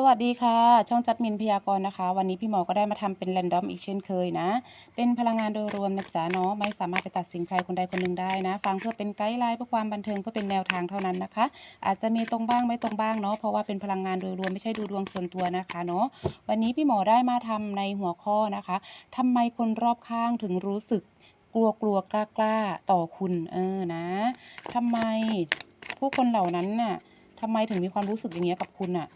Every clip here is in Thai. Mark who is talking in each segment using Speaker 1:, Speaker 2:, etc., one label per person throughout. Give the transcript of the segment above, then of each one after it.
Speaker 1: สวัสดีค่ะ ช่องจัดมินพยากรณ์นะคะ วันนี้พี่หมอก็ได้มาทำเป็นแรนดอมอีกเช่นเคยนะ เป็นพลังงานโดยรวมนะจ๊ะเนาะไม่สามารถไปตัดสินใครคนใดคนหนึ่งได้นะ ฟังเพื่อเป็นไกด์ไลน์เพื่อความบันเทิงเพื่อเป็นแนวทางเท่านั้นนะคะ อาจจะมีตรงบ้างไม่ตรงบ้างเนาะเพราะว่าเป็นพลังงานโดยรวมไม่ใช่ดูดวงส่วนตัวนะคะเนาะวันนี้พี่หมอได้มาทำในหัวข้อนะคะทำไมคนรอบข้างถึงรู้สึกกลัวกลัวกล้ากล้าต่อคุณเออนะทำไมผู้คนเหล่านั้นน่ะทำไมถึงมีความรู้สึกอย่างเงี้ยกับคุณอะ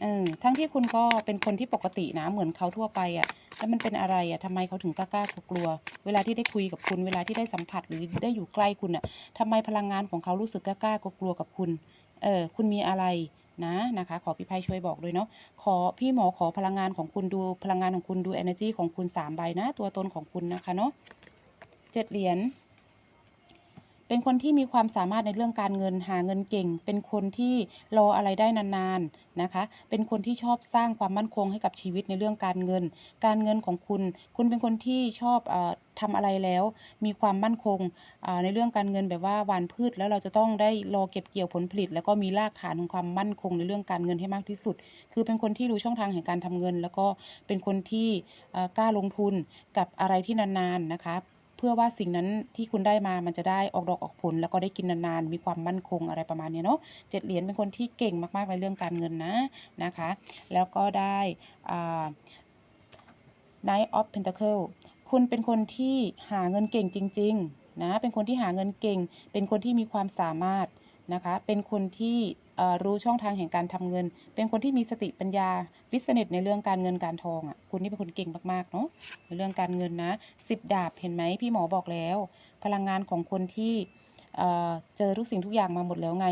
Speaker 1: เออทั้งที่คุณก็เป็นคนที่ปกตินะเหมือนเขาทั่วไปอะ่ะ แล้วมันเป็นอะไรอะ่ะทำไมเขาถึงกล้ากๆกลัว เวลาที่ได้คุยกับคุณเวลาที่ได้สัมผัสหรือได้อยู่ใกล้คุณอะ่ะทำไมพลังงานของเขารู้สึกกล้ากลัวกับคุณ เออคุณมีอะไรนะนะคะ ขอพี่ไพช่วยบอกด้วยเนาะขอพี่หมอขอพลังงานของคุณดูพลังงานของคุณดู energy ของคุณสามใบนะ ตัวตนของคุณนะคะเนาะเจ็ดเหรียญ เป็นคนที่มีความสามารถในเรื่องการเงินหาเงินเก่ง เป็นคนที่รออะไรได้นานๆนะคะ เป็นคนที่ชอบสร้างความมั่นคงให้กับชีวิตในเรื่องการเงิน การเงินของคุณ คุณเป็นคนที่ชอบออทำอะไรแล้ว มีความมั่นคงในเรื่องการเงินแบบว่าหวานพืช แล้วเราจะต้องได้รอเก็บเกี่ยวผลผลิต แล้วก็มีรากฐานของความมั่นคงในเรื่องการเงินให้มากที่สุด คือเป็นคนที่รู้ช่องทางแห่งการทำเงิน แล้วก็เป็นคนที่กล้าลงทุนกับอะไรที่นานๆนะคะ เพื่อว่าสิ่งนั้นที่คุณได้มามันจะได้ออกดอกออกผล แล้วก็ได้กินนานๆ มีความมั่นคงอะไรประมาณนี้เนาะเจ็ดเหรียญเป็นคนที่เก่งมากๆในเรื่องการเงินนะนะคะ แล้วก็ได้อ่า Knight of Pentacle คุณเป็นคนที่หาเงินเก่งจริง ๆ นะ เป็นคนที่หาเงินเก่ง เป็นคนที่มีความสามารถนะคะ เป็นคนที่รู้ช่องทางแห่งการทำเงิน เป็นคนที่มีสติปัญญา วิสเนตในเรื่องการเงินการทองอะคุณนี่เป็นคนเก่งมากๆเนาะในเรื่องการเงินนะสิบดาบเห็นไหมพี่หมอบอกแล้ว พลังงานของคนที่เเจอทุกสิ่งทุกอย่างมาหมดแล้วไง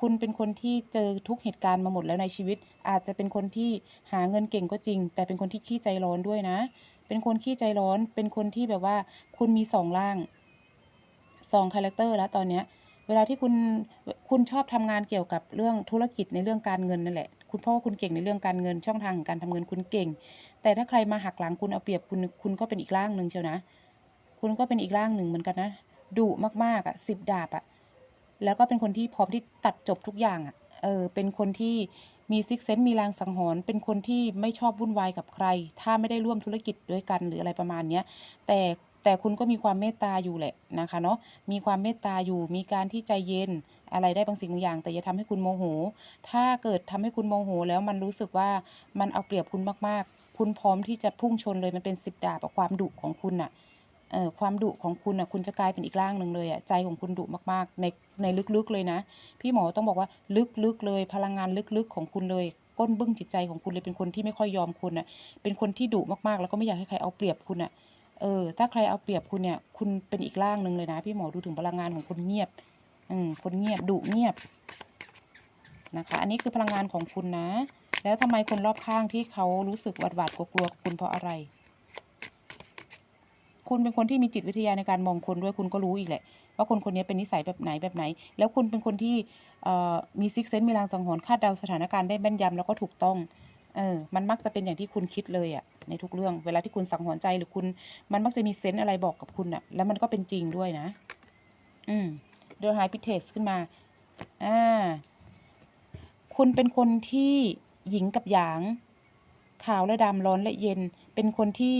Speaker 1: คุณเป็นคนที่เจอทุกเหตุการณ์มาหมดแล้วในชีวิต อาจจะเป็นคนที่หาเงินเก่งก็จริง แต่เป็นคนที่ขี้ใจร้อนด้วยนะ เป็นคนขี้ใจร้อน เป็นคนที่แบบว่า คุณมีสองร่างสองคาแรคเตอร์แล้วตอนเนี้ย เวลาที่คุณ คุณชอบทำงานเกี่ยวกับเรื่องธุรกิจในเรื่องการเงินนั่นแหละ คุณเพราะว่าคุณเก่งในเรื่องการเงินช่องทางของการทำเงินคุณเก่ง แต่ถ้าใครมาหักหลังคุณเอาเปรียบคุณคุณก็เป็นอีกร่างหนึ่งเชียวนะ คุณก็เป็นอีกร่างหนึ่งเหมือนกันนะดุมากๆอะสิบดาบอะแล้วก็เป็นคนที่พร้อมที่ตัดจบทุกอย่างอะเออเป็นคนที่มีซิกเซนต์มีลางสังหรณ์เป็นคนที่ไม่ชอบวุ่นวายกับใคร ถ้าไม่ได้ร่วมธุรกิจด้วยกันหรืออะไรประมาณเนี้ยแต่ แต่คุณก็มีความเมตตาอยู่แหละนะคะเนาะมีความเมตตาอยู่มีการที่ใจเย็นอะไรได้บางสิ่งบางอย่าง แต่อย่าทำให้คุณโมโห ถ้าเกิดทำให้คุณโมโห แล้วมันรู้สึกว่ามันเอาเปรียบคุณมากๆ คุณพร้อมที่จะพุ่งชนเลยมันเป็นสิบดาบอะความดุของคุณน่ะเออความดุของคุณน่ะคุณจะกลายเป็นอีกร่างหนึ่งเลยอะใจของคุณดุมากๆ ในในลึกๆเลยนะ พี่หมอต้องบอกว่าลึกๆเลยพลังงานลึกๆของคุณเลยก้นบึ้งจิตใจของคุณเลยเป็นคนที่ไม่ค่อยยอมคุณน่ะเป็นคนที่ดุมากๆ แล้วก็ไม่อยากให้ใครเอาเปรียบคุณน่ะ เออ ถ้าใครเอาเปรียบคุณเนี่ย คุณเป็นอีกร่างหนึ่งเลยนะ พี่หมอดูถึงพลังงานของคนเงียบ อืมคนเงียบดุเงียบนะคะ อันนี้คือพลังงานของคุณนะ แล้วทำไมคนรอบข้างที่เขารู้สึกหวาดหวาดกลัวๆคุณเพราะอะไร คุณเป็นคนที่มีจิตวิทยาในการมองคนด้วยคุณก็รู้อีกแหละ ว่าคนคนนี้เป็นนิสัยแบบไหนแบบไหน แล้วคุณเป็นคนที่มีซิกเซนต์มีลางสังหรณ์คาดเดาสถานการณ์ได้แม่นยำแล้วก็ถูกต้อง เออ มันมักจะเป็นอย่างที่คุณคิดเลยอะในทุกเรื่อง เวลาที่คุณสังหรณ์ใจหรือคุณ มันมักจะมีเซนส์อะไรบอกกับคุณอะแล้วมันก็เป็นจริงด้วยนะ อืม โดยไฮพิเทสขึ้นมา อ่า คุณเป็นคนที่หญิงกับหยาง ขาวและดำร้อนและเย็น เป็นคนที่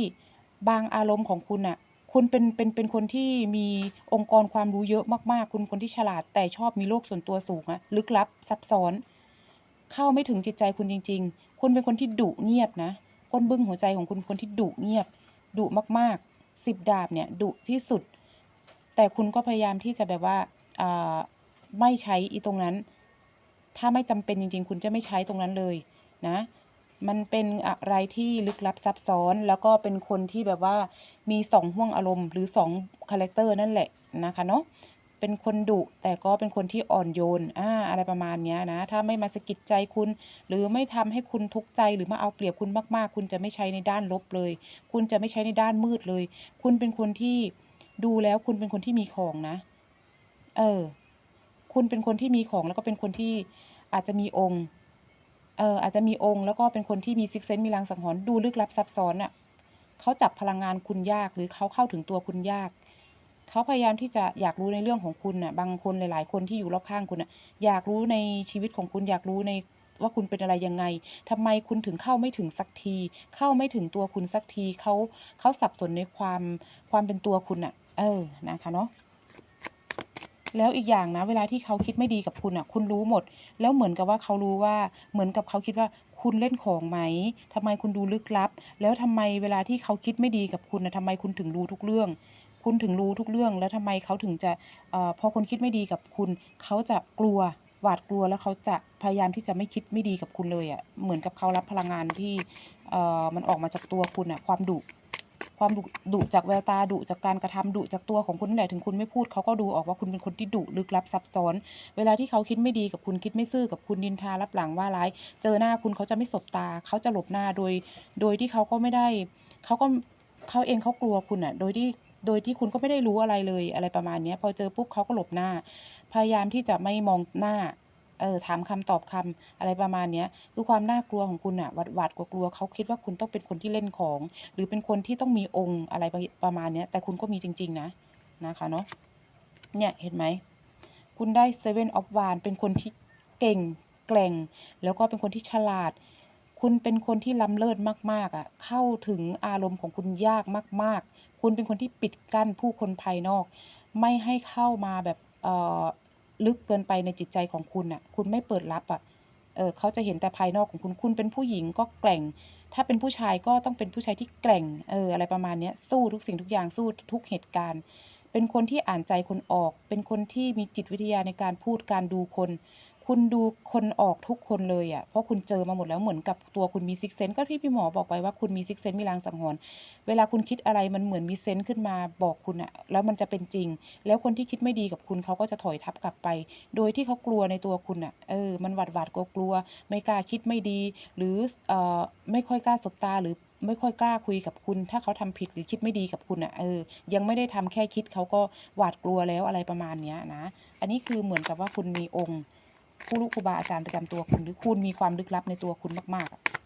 Speaker 1: บางอารมณ์ของคุณอะ คุณเป็นเป็นเป็นคนที่มีองค์กรความรู้เยอะมากๆ คุณคนที่ฉลาด แต่ชอบมีโลกส่วนตัวสูงอะลึกลับซับซ้อน เข้าไม่ถึงจิตใจคุณจริง ๆ คุณเป็นคนที่ดุเงียบนะก้นบึ้งหัวใจของคุณคนที่ดุเงียบดุมากๆสิบดาบเนี่ยดุที่สุด แต่คุณก็พยายามที่จะแบบว่าไม่ใช้อีตรงนั้น ถ้าไม่จำเป็นจริง ๆ คุณจะไม่ใช้ตรงนั้นเลยนะ มันเป็นอะไรที่ลึกลับซับซ้อน แล้วก็เป็นคนที่แบบว่ามีสองห่วงอารมณ์หรือสองคาแรคเตอร์นั่นแหละนะคะเนาะ เป็นคนดุแต่ก็เป็นคนที่อ่อนโยนอ่าอะไรประมาณนี้นะ ถ้าไม่มาสะกิดใจคุณ หรือไม่ทำให้คุณทุกข์ใจหรือมาเอาเปรียบคุณมากๆ คุณจะไม่ใช้ในด้านลบเลย คุณจะไม่ใช้ในด้านมืดเลย คุณเป็นคนที่ดูแล้วคุณเป็นคนที่มีของนะ เออ คุณเป็นคนที่มีของแล้วก็เป็นคนที่อาจจะมีองค์ เอออาจจะมีองค์ แล้วก็เป็นคนที่มีซิกเซนมีลางสังหรณ์ดูลึกลับซับซ้อนอะ่ะเขาจับพลังงานคุณยากหรือเขาเข้าถึงตัวคุณยาก เขาพยายามที่จะอยากรู้ในเรื่องของคุณน่ะ บางคนหลายๆ คนที่อยู่รอบข้างคุณน่ะ อยากรู้ในชีวิตของคุณ อยากรู้ในว่าคุณเป็นอะไรยังไงทำไมคุณถึงเข้าไม่ถึงสักที เข้าไม่ถึงตัวคุณสักที เขาเขาสับสนในความความเป็นตัวคุณอะเออ นะคะเนาะ แล้วอีกอย่างนะ เวลาที่เขาคิดไม่ดีกับคุณอะคุณรู้หมด แล้วเหมือนกับว่าเขารู้ว่า เหมือนกับเขาคิดว่าคุณเล่นของไหมทำไมคุณดูลึกลับ แล้วทำไมเวลาที่เขาคิดไม่ดีกับคุณนะทำไมคุณถึงรู้ทุกเรื่อง คุณถึงรู้ทุกเรื่อง แล้วทำไมเขาถึงจะอพอคนคิดไม่ดีกับคุณ เขาจะกลัวหวาดกลัวแล้วเขาจะพยายามที่จะไม่คิดไม่ดีกับคุณเลยอะ่ะเหมือนกับเขารับพลังงานที่มันออกมาจากตัวคุณอะ่ะความดุความดุดุจากแววตาดุจากการกระทำดุจากตัวของคุณนั่นแหละถึงคุณไม่พูดเขาก็ดูออกว่าคุณเป็นคนที่ดุลึกลับซับซ้อน เวลาที่เขาคิดไม่ดีกับคุณคิดไม่ซื่อกับคุณนินทารับหลังว่าร้าย เจอหน้าคุณเขาจะไม่สบตา เขาจะหลบหน้าโดย โดยที่เขาก็ไม่ได้เขาก็เขาเองเขากลัวคุณอะ โดยที่ โดยที่คุณก็ไม่ได้รู้อะไรเลยอะไรประมาณเนี้ยพอเจอปุ๊บเขาก็หลบหน้า พยายามที่จะไม่มองหน้าเออถามคำตอบคำอะไรประมาณเนี้ยคือความน่ากลัวของคุณอะหวาดหวาดกลัวเขาคิดว่าคุณต้องเป็นคนที่เล่นของ หรือเป็นคนที่ต้องมีองค์อะไรประมาณเนี้ยแต่คุณก็มีจริง ๆ นะนะคะเนาะเนี่ยเห็นไหมคุณได้ Seven of Wands เป็นคนที่เก่งแกร่ง แล้วก็เป็นคนที่ฉลาด คุณเป็นคนที่ล้ำเลิศมาก ๆ อะ เข้าถึงอารมณ์ของคุณยากมาก ๆ คุณเป็นคนที่ปิดกั้นผู้คนภายนอก ไม่ให้เข้ามาแบบเอ่อลึกเกินไปในจิตใจของคุณอะ คุณไม่เปิดรับอะ เออเขาจะเห็นแต่ภายนอกของคุณ คุณเป็นผู้หญิงก็แกร่ง ถ้าเป็นผู้ชายก็ต้องเป็นผู้ชายที่แกร่ง เออ อะไรประมาณเนี้ย สู้ทุกสิ่งทุกอย่าง สู้ทุกเหตุการณ์ เป็นคนที่อ่านใจคนออก เป็นคนที่มีจิตวิทยาในการพูด การดูคน คุณดูคนออกทุกคนเลยอะ่ะ เพราะคุณเจอมาหมดแล้วเหมือนกับตัวคุณมีซิกเซนก็ที่พี่หมอบอกไปว่าคุณมีซิกเซนมีลางสังหรณ์เวลาคุณคิดอะไรมันเหมือนมีเซนส์ขึ้นมาบอกคุณอะแล้วมันจะเป็นจริง แล้วคนที่คิดไม่ดีกับคุณเขาก็จะถอยทับกลับไป โดยที่เขากลัวในตัวคุณอะเออ มันหวาดหวาดกลัวกลัว ไม่กล้าคิดไม่ดี หรือเอ่อไม่ค่อยกล้าสบตาหรือไม่ค่อยกล้าคุยกับคุณ ถ้าเขาทำผิดหรือคิดไม่ดีกับคุณอะเออ ยังไม่ได้ทำแค่คิดเขาก็หวาดกลัวแล้วอะไรประมาณเนี้ยนะ อันนี้คือเหมือนกับว่าคุณมีองค์ ผู้รู้ครูบาอาจารย์ประจำตัวคุณ หรือคุณมีความลึกลับในตัวคุณมากๆ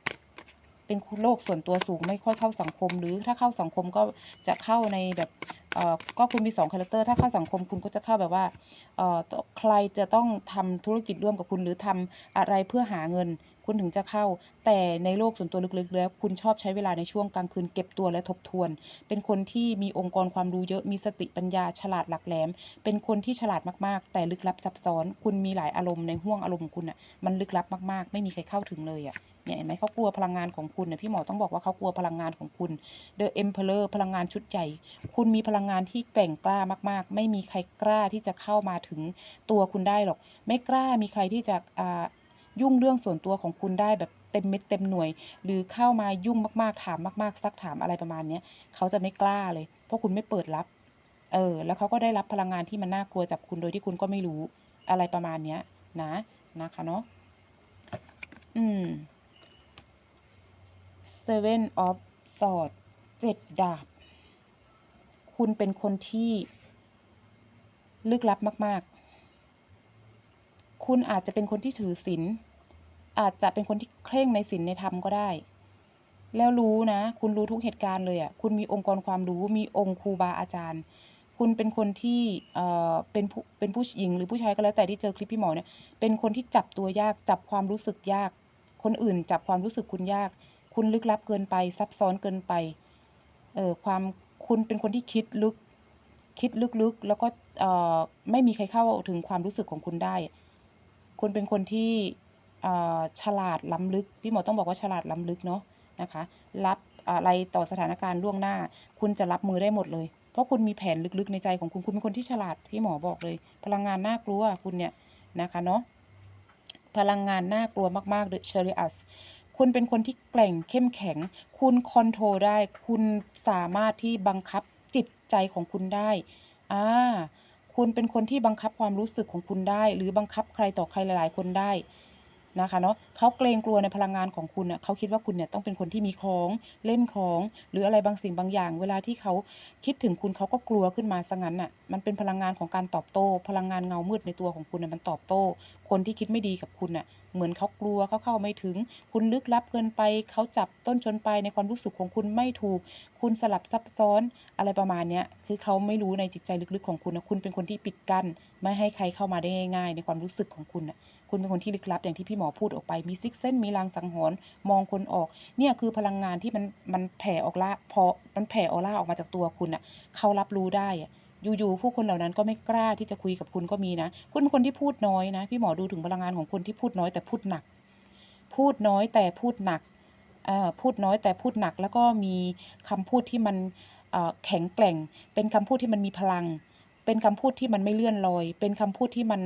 Speaker 1: เป็นโลกส่วนตัวสูงไม่ค่อยเข้าสังคม หรือถ้าเข้าสังคมก็จะเข้าในแบบก็คุณมี2คาแรคเตอร์ถ้าเข้าสังคมคุณก็จะเข้าแบบว่าใครจะต้องทำธุรกิจร่วมกับคุณหรือทำอะไรเพื่อหาเงิน คุณถึงจะเข้า แต่ในโลกส่วนตัวลึกๆแล้วคุณชอบใช้เวลาในช่วงกลางคืนเก็บตัวและทบทวน เป็นคนที่มีองค์กรความรู้เยอะมีสติปัญญาฉลาดหลักแหลม เป็นคนที่ฉลาดมากๆ แต่ลึกลับซับซ้อน คุณมีหลายอารมณ์ในห้วงอารมณ์ของคุณอะมันลึกลับมากๆ ไม่มีใครเข้าถึงเลยอะ เนี่ยเห็นไหมเขากลัวพลังงานของคุณนะพี่หมอต้องบอกว่าเขากลัวพลังงานของคุณ The Emperor พลังงานชุดใหญ่ คุณมีพลังงานที่แกร่งกล้ามาก ๆ ไม่มีใครกล้าที่จะเข้ามาถึงตัวคุณได้หรอก ไม่กล้ามีใครที่จะยุ่งเรื่องส่วนตัวของคุณได้แบบเต็มเม็ดเต็มหน่วย หรือเข้ามายุ่งมากๆถามมาก ๆ ซักถามอะไรประมาณเนี้ยเขาจะไม่กล้าเลย เพราะคุณไม่เปิดรับ เออ แล้วเขาก็ได้รับพลังงานที่มันน่ากลัวจากคุณโดยที่คุณก็ไม่รู้อะไรประมาณเนี้ยนะนะคะเนาะอืม Seven of Swords เจ็ดดาบ คุณเป็นคนที่ ลึกลับมาก ๆ คุณอาจจะเป็นคนที่ถือศีล อาจจะเป็นคนที่เคร่งในศีลในธรรมก็ได้ แล้วรู้นะ คุณรู้ทุกเหตุการณ์เลยอะ่ะ คุณมีองค์กรความรู้ มีองค์ครูบาอาจารย์คุณเป็นคนที่เอ่อเป็นผู้เป็นผู้หญิงหรือผู้ชายก็แล้วแต่ที่เจอคลิปพี่หมอเนี่ยเป็นคนที่จับตัวยากจับความรู้สึกยาก คนอื่นจับความรู้สึกคุณยาก คุณลึกลับเกินไป ซับซ้อนเกินไป เออความคุณเป็นคนที่คิดลึก คิดลึกๆ แล้วก็เออไม่มีใครเข้าถึงความรู้สึกของคุณได้ คุณเป็นคนที่เอ่อฉลาดล้ำลึก พี่หมอต้องบอกว่าฉลาดล้ำลึกเนาะนะคะ รับอะไรต่อสถานการณ์ล่วงหน้า คุณจะรับมือได้หมดเลย เพราะคุณมีแผนลึกๆในใจของคุณ คุณเป็นคนที่ฉลาด พี่หมอบอกเลย พลังงานน่ากลัวคุณเนี่ยนะคะเนาะ พลังงานน่ากลัวมากๆ The Chariot คุณเป็นคนที่แกร่งเข้มแข็ง คุณคอนโทรลได้ คุณสามารถที่บังคับจิตใจของคุณได้อ่าคุณเป็นคนที่บังคับความรู้สึกของคุณได้ หรือบังคับใครต่อใครหลาย ๆ คนได้นะคะเนาะเขาเกรงกลัวในพลังงานของคุณอะเขาคิดว่าคุณเนี่ยต้องเป็นคนที่มีของเล่นของ หรืออะไรบางสิ่งบางอย่าง เวลาที่เขาคิดถึงคุณเขาก็กลัวขึ้นมาซะงั้นอะมันเป็นพลังงานของการตอบโต้ พลังงานเงามืดในตัวของคุณน่ะมันตอบโต้ คนที่คิดไม่ดีกับคุณน่ะเหมือนเขากลัวเขาเข้าไม่ถึง คุณลึกลับเกินไปเขาจับต้นชนปลายในความรู้สึกของคุณไม่ถูก คุณสลับซับซ้อนอะไรประมาณเนี้ยคือเขาไม่รู้ในจิตใจลึกๆของคุณนะคุณเป็นคนที่ปิดกั้นไม่ให้ใครเข้ามาได้ง่ายๆ ในความรู้สึกของคุณนะคุณเป็นคนที่ลึกลับอย่างที่พี่หมอพูดออกไปมีซิกเส้นมีลางสังหรณ์มองคนออก เนี่ยคือพลังงานที่มันมันแผ่ออกละพอมันแผ่ออร่าออกมาจากตัวคุณอะเขารับรู้ได้อะ อยู่ๆผู้คนเหล่านั้นก็ไม่กล้าที่จะคุยกับคุณก็มีนะ คุณเป็นคนที่พูดน้อยนะ พี่หมอดูถึงพลังงานของคนที่พูดน้อยแต่พูดหนัก พูดน้อยแต่พูดหนักพูดน้อยแต่พูดหนัก แล้วก็มีคำพูดที่มันแข็งแกร่ง เป็นคำพูดที่มันมีพลัง เป็นคำพูดที่มันไม่เลื่อนลอย เป็นคำพูดที่มัน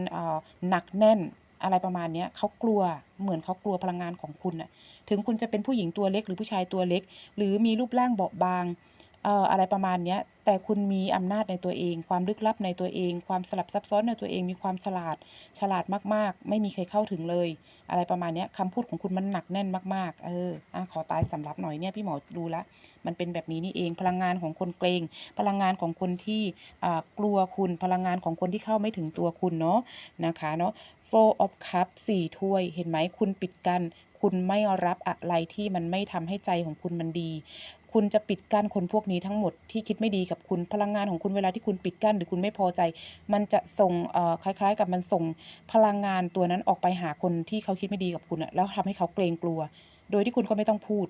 Speaker 1: หนักแน่นอะไรประมาณนี้เขากลัวเหมือนเขากลัวพลังงานของคุณน่ะถึงคุณจะเป็นผู้หญิงตัวเล็ก หรือผู้ชายตัวเล็ก หรือมีรูปร่างเบาบาง เอ่ออะไรประมาณเนี้ย แต่คุณมีอำนาจในตัวเอง ความลึกลับในตัวเอง ความสลับซับซ้อนในตัวเอง มีความฉลาด ฉลาดมากๆ ไม่มีใครเข้าถึงเลย อะไรประมาณเนี้ยคำพูดของคุณมันหนักแน่นมากๆ เอออะขอตายสำรับหน่อยเนี่ยพี่หมอดูละ มันเป็นแบบนี้นี่เอง พลังงานของคนเกรง พลังงานของคนที่อ่ากลัวคุณ พลังงานของคนที่เข้าไม่ถึงตัวคุณเนาะ นะคะเนาะ four of cup สี่ถ้วย เห็นไหมคุณปิดกัน คุณไม่รับอะไรที่มันไม่ทำให้ใจของคุณมันดี คุณจะปิดกั้นคนพวกนี้ทั้งหมดที่คิดไม่ดีกับคุณพลังงานของคุณเวลาที่คุณปิดกั้นหรือคุณไม่พอใจ มันจะส่งคล้ายๆ กับมันส่งพลังงานตัวนั้นออกไปหาคนที่เขาคิดไม่ดีกับคุณแล้วทำให้เขาเกรงกลัว โดยที่คุณก็ไม่ต้องพูด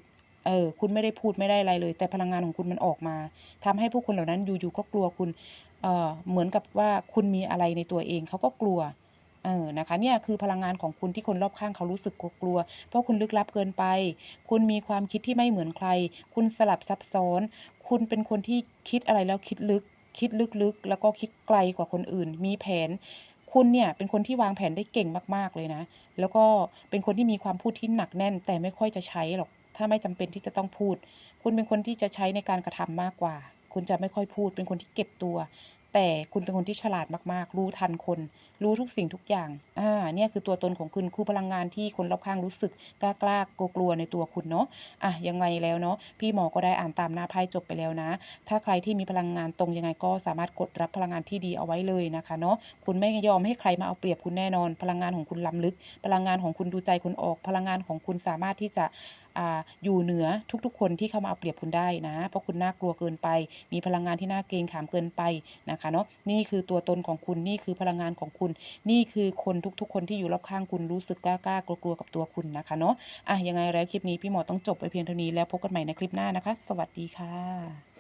Speaker 1: เออคุณไม่ได้พูดไม่ได้อะไรเลย แต่พลังงานของคุณมันออกมาทำให้ผู้คนเหล่านั้นอยู่ๆก็กลัวคุณเออเหมือนกับว่าคุณมีอะไรในตัวเองเขาก็กลัว เออนะคะเนี่ยคือพลังงานของคุณที่คนรอบข้างเขารู้สึกกลัว เพราะคุณลึกลับเกินไป คุณมีความคิดที่ไม่เหมือนใคร คุณสลับซับซ้อน คุณเป็นคนที่คิดอะไรแล้วคิดลึก คิดลึกๆ แล้วก็คิดไกลกว่าคนอื่น มีแผน คุณเนี่ยเป็นคนที่วางแผนได้เก่งมากๆเลยนะ แล้วก็เป็นคนที่มีความพูดที่หนักแน่น แต่ไม่ค่อยจะใช้หรอก ถ้าไม่จำเป็นที่จะต้องพูด คุณเป็นคนที่จะใช้ในการกระทำมากกว่า คุณจะไม่ค่อยพูด เป็นคนที่เก็บตัว แต่คุณเป็นคนที่ฉลาดมากๆ รู้ทันคน รู้ทุกสิ่งทุกอย่าง อ่า เนี่ยคือตัวตนของคุณคือพลังงานที่คนรอบข้างรู้สึกกล้าๆกลัวๆในตัวคุณเนาะ อะยังไงแล้วเนาะ พี่หมอก็ได้อ่านตามหน้าไพ่จบไปแล้วนะ ถ้าใครที่มีพลังงานตรงยังไงก็สามารถกดรับพลังงานที่ดีเอาไว้เลยนะคะเนาะ คุณไม่ยอมให้ใครมาเอาเปรียบคุณแน่นอน พลังงานของคุณล้ำลึก พลังงานของคุณดูใจคุณออก พลังงานของคุณสามารถที่จะ อยู่เหนือทุกๆ คนที่เข้ามาเอาเปรียบคุณได้นะ เพราะคุณน่ากลัวเกินไป มีพลังงานที่น่าเกรงขามเกินไปนะคะเนาะนี่คือตัวตนของคุณนี่คือพลังงานของคุณ นี่คือคนทุกๆ คนที่อยู่รอบข้างคุณรู้สึกกล้าๆกลัวๆกับตัวคุณนะคะเนาะอะยังไงแล้วคลิปนี้พี่หมอต้องจบไปเพียงเท่านี้แล้วพบกันใหม่ในคลิปหน้านะคะ สวัสดีค่ะ